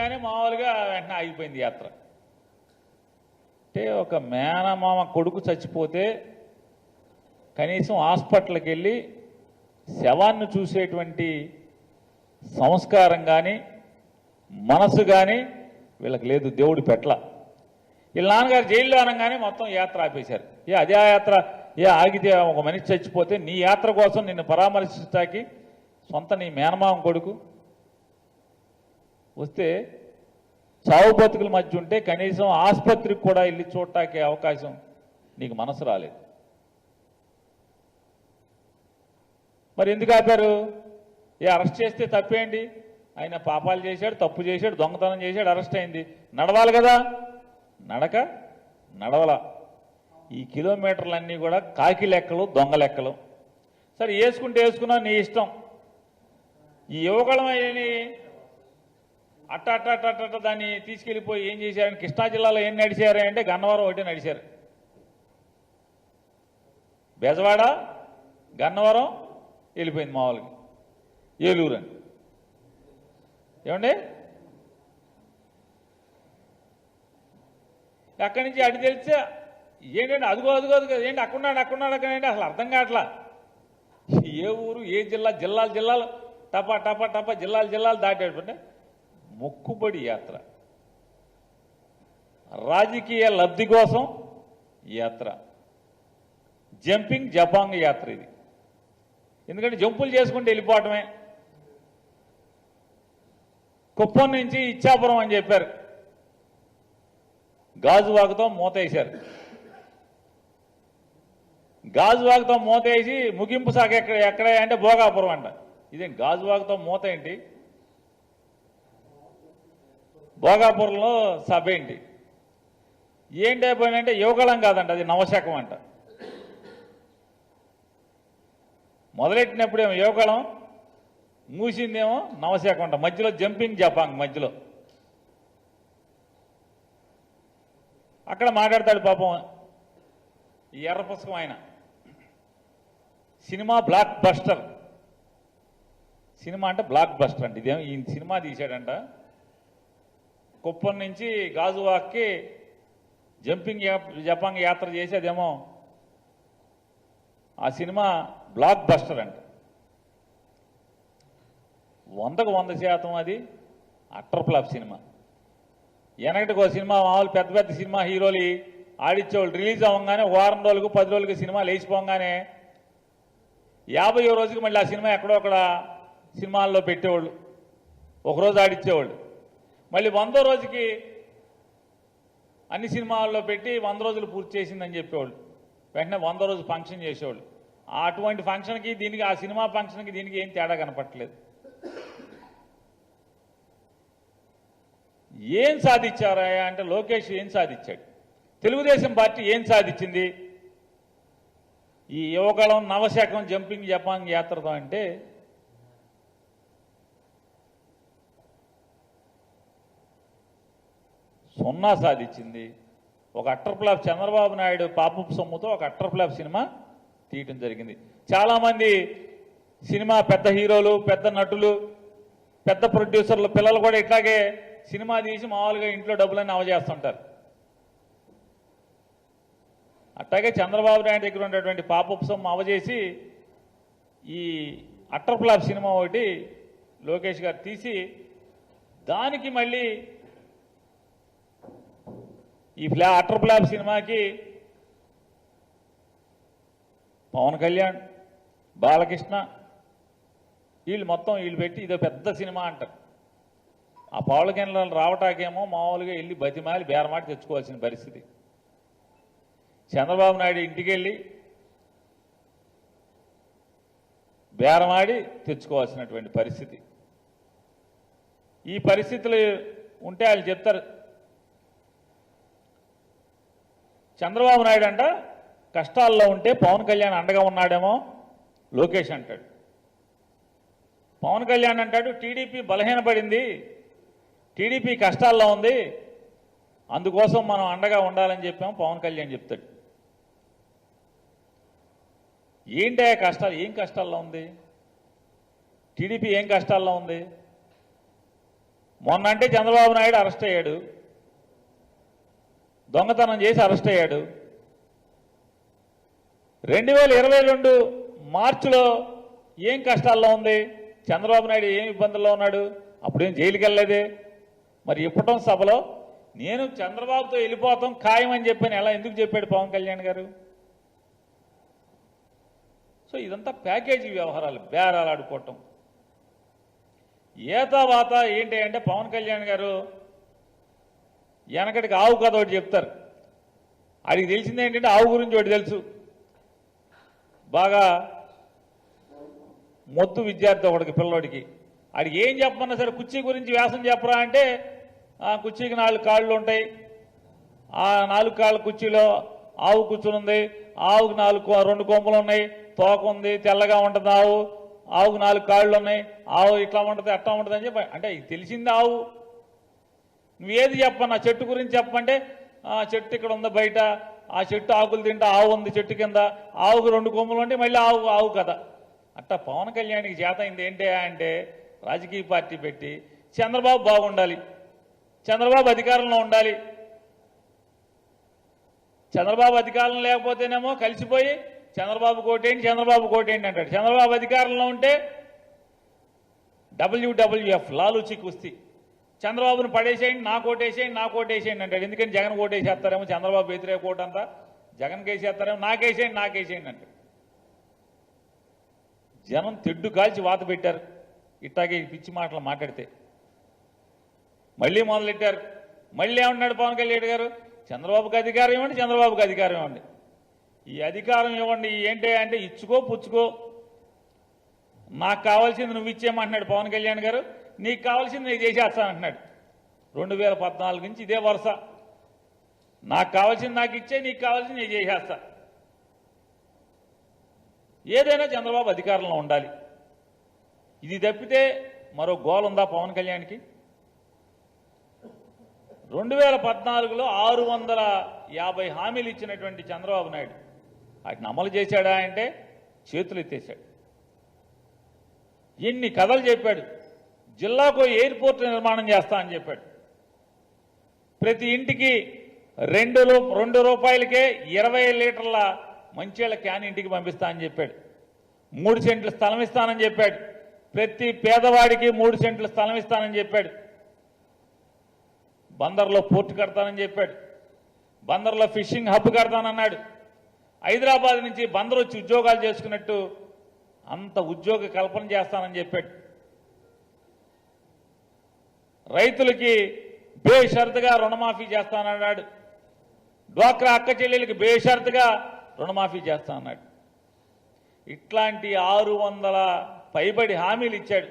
కానీ మామూలుగా వెంటనే ఆగిపోయింది యాత్ర. అంటే ఒక మేనమామ కొడుకు చచ్చిపోతే కనీసం హాస్పిటల్కి వెళ్ళి శవాన్ని చూసేటువంటి సంస్కారం కానీ మనసు కానీ వీళ్ళకి లేదు దేవుడి పెట్ల వీళ్ళ నాన్నగారు జైల్లో అనగానే మొత్తం యాత్ర ఆపేశారు. ఏ అదే యాత్ర? ఏ ఆగితే ఒక మనిషి చచ్చిపోతే నీ యాత్ర కోసం నిన్ను పరామర్శించడానికి సొంత నీ మేనమామ కొడుకు వస్తే చావు బతుకుల మధ్య ఉంటే కనీసం ఆసుపత్రికి కూడా వెళ్ళి చూడటానికి అవకాశం నీకు మనసు రాలేదు. మరి ఎందుకు ఆపారు? ఏ అరెస్ట్ చేస్తే తప్పేంటి? ఆయన పాపాలు చేశాడు తప్పు చేశాడు దొంగతనం చేశాడు అరెస్ట్ అయింది. నడవాలి కదా? నడక నడవల. ఈ కిలోమీటర్లన్నీ కూడా కాకి లెక్కలు దొంగ లెక్కలు. సరే వేసుకుంటే వేసుకున్నా నీ ఇష్టం. ఈ యువకులం అయ్యని అట్ట అట్ట అట్ట అట్ట అట్ట దాన్ని తీసుకెళ్ళిపోయి ఏం చేశారని కృష్ణా జిల్లాలో ఏం నడిచారు అంటే గన్నవరం ఒకటి నడిచారు. బెజవాడ గన్నవరం వెళ్ళిపోయింది మామూలుగా ఏలూరు అని. ఏమండి? అక్కడి నుంచి అటు తెలిస్తే ఏంటంటే అదిగో అదిగో అదుగో ఏంటి అక్కడున్నాడు అక్కడున్నాడు అక్కడ ఏంటి అసలు అర్థం కావట్లా. ఏ ఊరు ఏ జిల్లా జిల్లాలు జిల్లాలు టపా టపా టపా జిల్లాలు జిల్లాలు దాటేటంటే మొక్కుబడి యాత్ర. రాజకీయ లబ్ధి కోసం యాత్ర. జంపింగ్ జపాంగ్ యాత్ర ఇది. ఎందుకంటే జంపులు చేసుకుంటూ వెళ్ళిపోవటమే. కుప్పం నుంచి ఇచ్చాపురం అని చెప్పారు. గాజువాకుతో మూత వేశారు. మూతేసి వేసి ముగింపు శాఖ ఎక్కడ ఎక్కడ అంటే భోగాపురం అంట. ఇదేంటి గాజువాకుతో మూత ఏంటి? భోగాపురంలో సభ ఏంటి? ఏంటి అయిపోయిందంటే యువకళం కాదంట అది నవశకం అంట. మొదలెట్టినప్పుడేమో యువకళం మూసిందేమో నవశకం అంట. మధ్యలో జంపింగ్ జపాంగ్ మధ్యలో. అక్కడ మాట్లాడతాడు పాపం ఈ ఎర్ర పుస్తకం ఆయన. Cinema blockbuster. సినిమా అంటే బ్లాక్ బస్టర్ అంటే. ఇదేమో ఈ సినిమా తీశాడంట. కుప్పం నుంచి గాజువాక్కి జంపింగ్ జపాంగ్ యాత్ర చేసి అదేమో ఆ సినిమా బ్లాక్ బస్టర్ అంట. వందకు వంద శాతం అది అట్టర్ ఫ్లాప్ సినిమా. వెనకటికి ఒక సినిమా మామూలు పెద్ద పెద్ద సినిమా హీరోలు ఆడిచ్చేవాళ్ళు రిలీజ్ అవ్వగానే వారం రోజులకు పది రోజులకు సినిమా లేచిపోగానే యాభై రోజుకి మళ్ళీ ఆ సినిమా ఎక్కడో అక్కడ సినిమాల్లో పెట్టేవాళ్ళు. ఒకరోజు ఆడిచ్చేవాళ్ళు. మళ్ళీ వందో రోజుకి అన్ని సినిమాల్లో పెట్టి వంద రోజులు పూర్తి చేసిందని చెప్పేవాళ్ళు. వెంటనే వంద రోజు ఫంక్షన్ చేసేవాళ్ళు. అటువంటి ఫంక్షన్కి దీనికి ఆ సినిమా ఫంక్షన్కి దీనికి ఏం తేడా కనపట్లేదు ఏం సాధించారా అంటే లోకేష్ ఏం సాధించాడు? తెలుగుదేశం పార్టీ ఏం సాధించింది? ఈ యువకళం నవశకం జంపింగ్ జపాంగ్ యాత్రతో అంటే సున్నా సాధించింది. ఒక అట్టర్ ఫ్లాప్ చంద్రబాబు నాయుడు పాపపు సొమ్ముతో ఒక అట్టర్ ఫ్లాప్ సినిమా తీయటం జరిగింది. చాలామంది సినిమా పెద్ద హీరోలు పెద్ద నటులు పెద్ద ప్రొడ్యూసర్లు పిల్లలు కూడా ఇట్లాగే సినిమా తీసి మామూలుగా ఇంట్లో డబ్బులన్నీ అవజేస్తుంటారు అట్లాగే చంద్రబాబు నాయుడు దగ్గర ఉన్నటువంటి పాపపు సొమ్ము అవజేసి ఈ అట్టర్ ఫ్లాప్ సినిమా ఒకటి లోకేష్ గారు తీసి దానికి మళ్ళీ ఈ ఫ్లా అటర్ ఫ్లాప్ సినిమాకి పవన్ కళ్యాణ్ బాలకృష్ణ వీళ్ళు మొత్తం వీళ్ళు పెట్టి ఇదో పెద్ద సినిమా అంటారు. ఆ పవన్ కళ్యాణ్ రావటాకేమో మామూలుగా వెళ్ళి బతిమాలి బేరమాట తెచ్చుకోవాల్సిన పరిస్థితి. చంద్రబాబు నాయుడు ఇంటికి వెళ్ళి బేరమాడి తెచ్చుకోవాల్సినటువంటి పరిస్థితి. ఈ పరిస్థితులు ఉంటే వాళ్ళు చెప్తారు చంద్రబాబు నాయుడు అంట కష్టాల్లో ఉంటే పవన్ కళ్యాణ్ అండగా ఉన్నాడేమో లోకేష్ అంటాడు. పవన్ కళ్యాణ్ అంటాడు టీడీపీ బలహీనపడింది టీడీపీ కష్టాల్లో ఉంది అందుకోసం మనం అండగా ఉండాలని చెప్పాము పవన్ కళ్యాణ్ చెప్తాడు. ఏంటి కష్టాలు? ఏం కష్టాల్లో ఉంది? టీడీపీ ఏం కష్టాల్లో ఉంది? మొన్న అంటే చంద్రబాబు నాయుడు అరెస్ట్ అయ్యాడు. దొంగతనం చేసి అరెస్ట్ అయ్యాడు. రెండు వేల ఇరవై రెండు మార్చిలో ఏం కష్టాల్లో ఉంది? చంద్రబాబు నాయుడు ఏం ఇబ్బందుల్లో ఉన్నాడు? అప్పుడేం జైలుకి వెళ్ళలేదే మరి ఇప్పటం సభలో నేను చంద్రబాబుతో వెళ్ళిపోతాం ఖాయం అని చెప్పాను ఎలా ఎందుకు చెప్పాడు పవన్ కళ్యాణ్ గారు? సో ఇదంతా ప్యాకేజీ వ్యవహారాలు బేరాలు ఆడుకోవటం. ఏతావాత ఏంటి అంటే పవన్ కళ్యాణ్ గారు వెనకటికి ఆవు కథ ఒకటి చెప్తారు. ఆడికి తెలిసింది ఏంటంటే ఆవు గురించి ఒకటి తెలుసు. బాగా మొత్తు విద్యార్థి ఒకడికి పిల్లోడికి. ఆడికి ఏం చెప్పమన్నా సరే కుర్చీ గురించి వ్యాసం చెప్పరా అంటే ఆ కుర్చీకి నాలుగు కాళ్ళు ఉంటాయి. ఆ నాలుగు కాళ్ళ కుర్చీలో ఆవు కూర్చునుంది. ఆవుకు నాలుగు రెండు కొమ్మలు ఉన్నాయి. తోక ఉంది తెల్లగా ఉంటుంది ఆవు. ఆవుకు నాలుగు కాళ్ళు ఉన్నాయి. ఆవు ఇట్లా ఉంటుంది అట్లా ఉంటుంది అని చెప్పి అంటే తెలిసింది ఆవు. నువ్వు ఏది చెప్పన్నా? చెట్టు గురించి చెప్పంటే ఆ చెట్టు ఇక్కడ ఉంది బయట ఆ చెట్టు ఆకులు తింటే ఆవు ఉంది చెట్టు కింద ఆవుకు రెండు కొమ్ములు ఉంటే మళ్ళీ ఆవు ఆవు కదా అట్టా పవన్ కళ్యాణ్కి చేత అయింది ఏంటి అంటే రాజకీయ పార్టీ పెట్టి చంద్రబాబు బాగుండాలి. చంద్రబాబు అధికారంలో ఉండాలి. చంద్రబాబు అధికారం లేకపోతేనేమో కలిసిపోయి చంద్రబాబు కోటేంటి చంద్రబాబు కోటేంటి అంటాడు. చంద్రబాబు అధికారంలో ఉంటే డబ్ల్యూడబ్ల్యూఎఫ్ లాలూచి కుస్తీ చంద్రబాబును పడేసేయండి నా కోటేసేయండి నా కోటేసేయండి అంటాడు. ఎందుకని జగన్ కోటేసేస్తారేమో చంద్రబాబు వ్యతిరేక కోట అంతా? జగన్ కేసేస్తారేమో నాకేసేయండి నాకేసేయండి అంటాడు. జనం తెడ్డు కాల్చి వాత పెట్టారు. ఇట్టాగే పిచ్చి మాటలు మాట్లాడితే. మళ్ళీ మొదలెట్టారు. మళ్ళీ ఏమన్నాడు పవన్ కళ్యాణ్ గారు? చంద్రబాబుకి అధికారం ఇవ్వండి చంద్రబాబుకి అధికారం ఇవ్వండి. ఈ అధికారం ఇవ్వండి ఏంటి అంటే ఇచ్చుకో పుచ్చుకో. నాకు కావాల్సింది నువ్వు ఇచ్చేయమంటున్నాడు పవన్ కళ్యాణ్ గారు. నీకు కావాల్సింది నేను చేసేస్తానంటున్నాడు రెండు వేల పద్నాలుగు నుంచి ఇదే వరుస. నాకు కావాల్సింది నాకు ఇచ్చే నీకు కావాల్సింది నేను చేసేస్తా. ఏదైనా చంద్రబాబు అధికారంలో ఉండాలి. ఇది తప్పితే మరో గోల్ ఉందా పవన్ కళ్యాణ్కి? రెండు వేల పద్నాలుగులో ఆరు వందల యాభై హామీలు ఇచ్చినటువంటి చంద్రబాబు నాయుడు వాటిని అమలు చేశాడా అంటే చేతులు ఎత్తేశాడు ఎన్ని కథలు చెప్పాడు. జిల్లాకు ఎయిర్పోర్ట్ నిర్మాణం చేస్తా అని చెప్పాడు. ప్రతి ఇంటికి రెండు రెండు రూపాయలకే ఇరవై లీటర్ల మంచిళ్ళ క్యాన్ ఇంటికి పంపిస్తా అని చెప్పాడు. మూడు సెంట్లు స్థలం ఇస్తానని చెప్పాడు. ప్రతి పేదవాడికి మూడు సెంట్లు స్థలం ఇస్తానని చెప్పాడు. బందర్లో పోర్టు కడతానని చెప్పాడు. బందర్లో ఫిషింగ్ హబ్ కడతానన్నాడు. హైదరాబాద్ నుంచి బందర్ వచ్చి ఉద్యోగాలు చేసుకున్నట్టు అంత ఉద్యోగ కల్పన చేస్తానని చెప్పాడు. రైతులకి బేషరతుగా రుణమాఫీ చేస్తానన్నాడు. డ్వాక్రా అక్క చెల్లెలకి బేషరతుగా రుణమాఫీ చేస్తానన్నాడు. ఇట్లాంటి ఆరు వందల పైబడి హామీలు ఇచ్చాడు.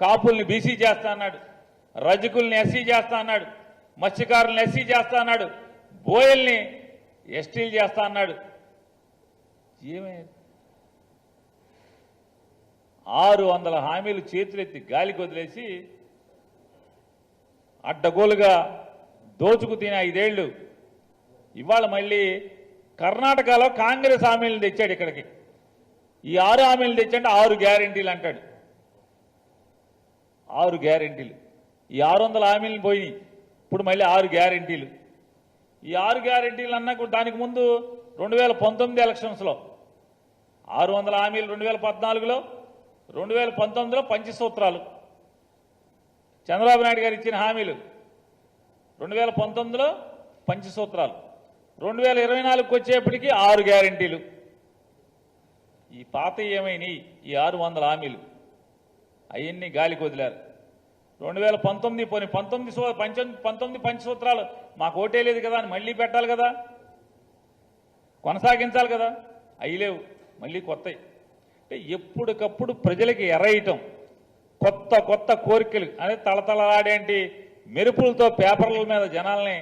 కాపుల్ని బీసీ చేస్తా అన్నాడు రజకుల్ని ఎస్సీ చేస్తా అన్నాడు మత్స్యకారుల్ని ఎస్సీ చేస్తా అన్నాడు బోయల్ని ఎస్టీలు చేస్తా అన్నాడు ఏమైంది ఆరు వందల హామీలు చేతులెత్తి గాలికి వదిలేసి అడ్డగోలుగా దోచుకు తిన ఐదేళ్ళు ఇవాళ మళ్ళీ కర్ణాటకలో కాంగ్రెస్ హామీలను తెచ్చాడు ఇక్కడికి. ఈ ఆరు హామీలు తెచ్చంటే ఆరు గ్యారంటీలు అంటాడు. ఆరు గ్యారెంటీలు. ఈ ఆరు వందల హామీలను పోయి ఇప్పుడు మళ్ళీ ఆరు గ్యారెంటీలు. ఈ ఆరు గ్యారెంటీలు అన్నకు దానికి ముందు రెండు వేల పంతొమ్మిది ఎలక్షన్స్లో ఆరు వందల హామీలు రెండు వేల పద్నాలుగులో రెండు వేల పంతొమ్మిదిలో పంచసూత్రాలు. చంద్రబాబు నాయుడు గారు ఇచ్చిన హామీలు. రెండు వేల పంతొమ్మిదిలో పంచసూత్రాలు. రెండు వేల ఇరవై నాలుగుకి వచ్చేప్పటికి ఆరు గ్యారెంటీలు. ఈ పాత ఏమైనాయి? ఈ ఆరు వందల హామీలు. అవన్నీ గాలికి వదిలారు. రెండు వేల పంతొమ్మిది పోనీ పంతొమ్మిది సో పంచొమ్మిది పంతొమ్మిది పంచసూత్రాలు మాకు ఓటే లేదు కదా అని మళ్ళీ పెట్టాలి కదా? కొనసాగించాలి కదా? అవి లేవు. మళ్ళీ కొత్తవి అంటే ఎప్పటికప్పుడు ప్రజలకి ఎరయటం. కొత్త కొత్త కోరికలు. అదే తలతలలాడేంటి? మెరుపులతో పేపర్ల మీద జనాల్ని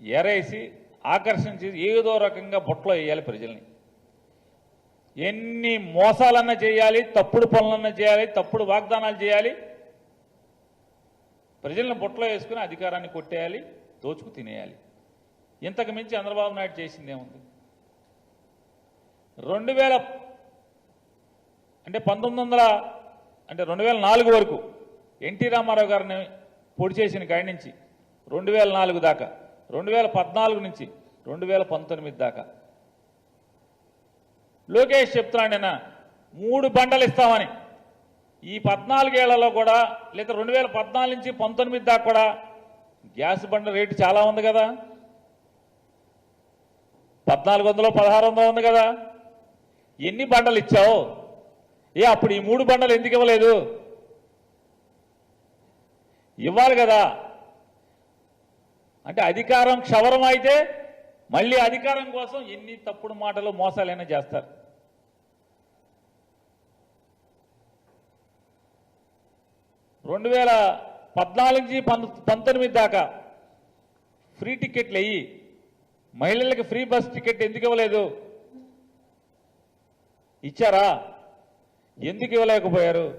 ఎరేసి ఆకర్షించి ఏదో రకంగా బుట్టలో వేయాలి ప్రజల్ని. ఎన్ని మోసాలన్నా చేయాలి తప్పుడు పనులన్నా చేయాలి తప్పుడు వాగ్దానాలు చేయాలి. ప్రజలను బొట్లో వేసుకుని అధికారాన్ని కొట్టేయాలి దోచుకు తినేయాలి. ఇంతకు మించి చంద్రబాబు నాయుడు చేసిందేముంది? రెండు వేల అంటే పంతొమ్మిది వందల అంటే రెండు వేల నాలుగు వరకు ఎన్టీ రామారావు గారిని పొడి చేసిన కాడి నుంచి రెండు వేల నాలుగు దాకా రెండు వేల పద్నాలుగు నుంచి రెండు వేల పంతొమ్మిది దాకా. లోకేష్ చెప్తున్నాడు నిన్న మూడు బండలు ఇస్తామని. ఈ పద్నాలుగేళ్ళలో కూడా లేదా రెండు వేల పద్నాలుగు నుంచి పంతొమ్మిది దాకా కూడా గ్యాస్ బండ రేటు చాలా ఉంది కదా. పద్నాలుగు వందలు పదహారు వందలు ఉంది కదా. ఎన్ని బండలు ఇచ్చావు? ఏ అప్పుడు ఈ మూడు బండలు ఎందుకు ఇవ్వలేదు? ఇవ్వాలి కదా. అంటే అధికారం క్షవరం అయితే మళ్ళీ అధికారం కోసం ఎన్ని తప్పుడు మాటలు మోసాలైనా చేస్తారు. రెండు వేల పద్నాలుగు నుంచి పంత- పంతొమ్మిది దాకా ఫ్రీ టికెట్లు అయ్యి మహిళలకు ఫ్రీ బస్ టికెట్ ఎందుకు ఇవ్వలేదు? ఇచ్చారా? ఎందుకు ఇవ్వలేకపోయారు?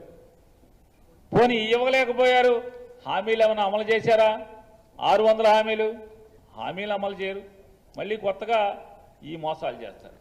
పోనీ ఇవ్వలేకపోయారు. హామీలు ఏమైనా అమలు చేశారా? ఆరు వందల హామీలు. హామీలు అమలు చేయరు. మళ్ళీ కొత్తగా ఈ మోసాలు చేస్తారు.